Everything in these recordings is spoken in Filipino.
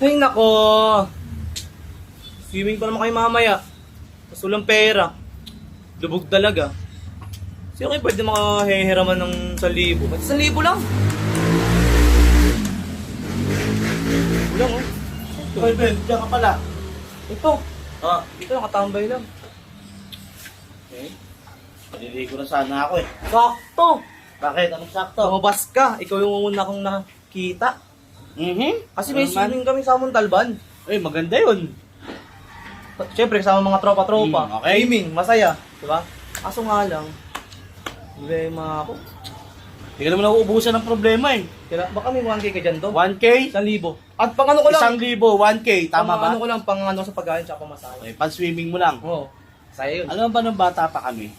Ay, nako. Swimming pa naman kayo mamaya. Mas walang pera. Lubog talaga. Sino kayo pwede makahihiraman ng 1,000? Ba't 1,000 lang? Lang, oh. Hoy, Ben, diyan ka pala. Ito. Ah, Ito, nakatambay lang. okay. Maliligo na sana ako eh. Sakto! Bakit? Anong sakto? Lumabas ka. Ikaw yung una kong nakita. Mhm. Kasi may swimming kami sa Montalban. Eh, maganda yun. Siyempre, kasama mga tropa-tropa. Hmm, okay. Swimming, masaya. Diba? Kaso nga lang, problema ako. Hindi ka naman nauubusan ng problema eh. Kaya, baka may 1K ka dyan to? 1K? 1,000. At pang ano ko lang. Isang libo, 1K. Tama pang ba? ano ko lang, pang ano sa pagkain tsaka pamasahe. Okay, pan-swimming mo lang. Oo. Saya yun. Alam ba nung bata pa kami?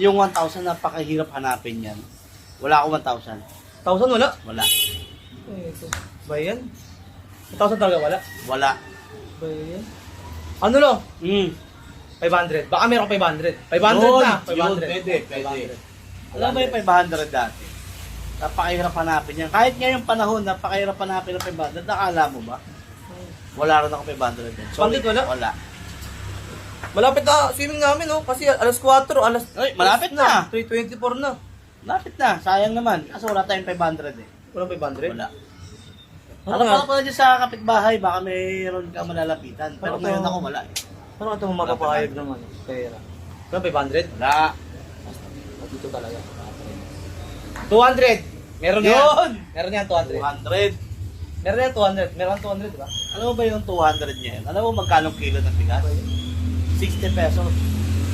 Yung 1,000 napakahirap hanapin yan. Wala ako 1,000. 1,000 wala. Wala. Ito. Ba yan? 1,000 talaga wala. Wala. Ba yan? Ano lo? Mm. 500. Baka meron 500. 500 Yun, na. 500. yun, pwede, pwede. 500. Alam mo yung 500 dati? Napakahirap hanapin yan. Kahit ngayong panahon, napakahirap hanapin ng 500. Nakala mo ba? Wala rin ako 500 din. Pandit, wala? Wala. Malapit na swimming namin, no? Kasi alas 4, alas... Ay, malapit na. 3.24 na. Lapit na. Sayang naman. Kasi wala tayong 500 eh. Walang 500? Wala. Ano Ano ka pala dyan sa kapitbahay, baka mayroon ka malalapitan. Pero Ano ngayon ako wala eh. Paano ka ito mapapahayag ng ano? Pera. Walang 500? Wala. Dito talaga. 200! Meron yan. Yun! Meron yan, 200. 200. Meron yan, 200. Meron 200, di ba? Alam mo ba yung 200 niya yun? Alam mo magkano kilo ng bigas? 60 pesos.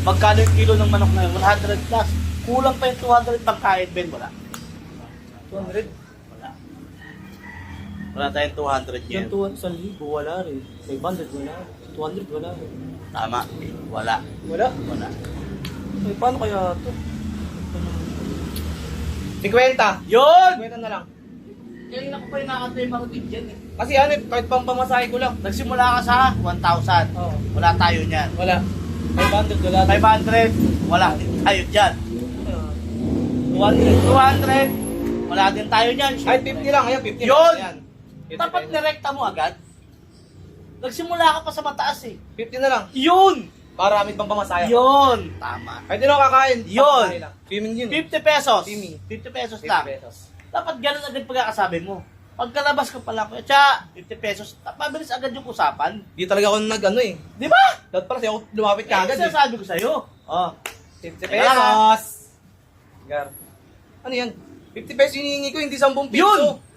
Magkano yung kilo ng manok na yun? 100 plus. Kulang pa yung 200 pangkain, Ben. Wala. 200? Wala. Tayong 200 Yung niya. 200 sa libo, wala rin. 500, wala rin. 200, wala rin. Tama. Wala. Wala? Wala. Ay, paano kaya ito? 50! Yun! 50 na lang. Kaya ako pa yung nakatay mga dyan eh. Kasi ano, eh, kahit pang pamasahe ko lang. Nagsimula ka sa 1,000. Oo. Wala tayo niyan. Wala. 500, wala. 500. Wala din tayo dyan. 200. 200. Wala din tayo niyan. Ay, 50 lang. Ayan, 50 Yun! lang. Ayan. Dapat nirekta mo agad. Nagsimula ka pa sa mataas eh. 50 na lang. Yun! Para amit pang pamasahe. Yun! Tama. Kahit di na ako kakain. Yun. pamasahe lang. Yun. 50 pesos. Simi. 50 pesos 50 lang. pesos. Dapat ganun agad pagkakasabi mo. Pagkalabas ka pala, kuya, tsa, 50 pesos. Mabilis agad yung usapan. Di talaga ako nag ano eh. Di ba? Dapat pala siya ako lumapit Kaya kagad eh. sinasabi ko sa'yo. Oh. 50 Teka pesos. Gar. Ano yan? 50 pesos hinihingi ko, hindi 10 piso. Yun!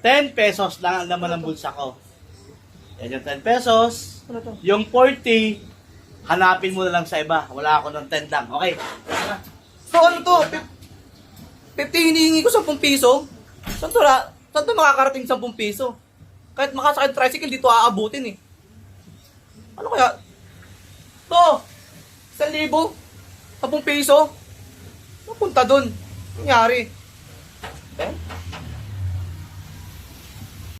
10 pesos lang ang laman ng bulsa ko. Yan yung 10 pesos. Yung 40, hanapin mo na lang sa iba. Wala ako ng 10 lang. Okay. So ano to? Fif- 50 hinihingi ko 10 piso? Saan to, ra- saan to makakarating 10 piso? Kahit makasakit tricycle, dito aabutin eh. Ano kaya? To! 1,000? 10 piso? Napunta dun. Nangyari.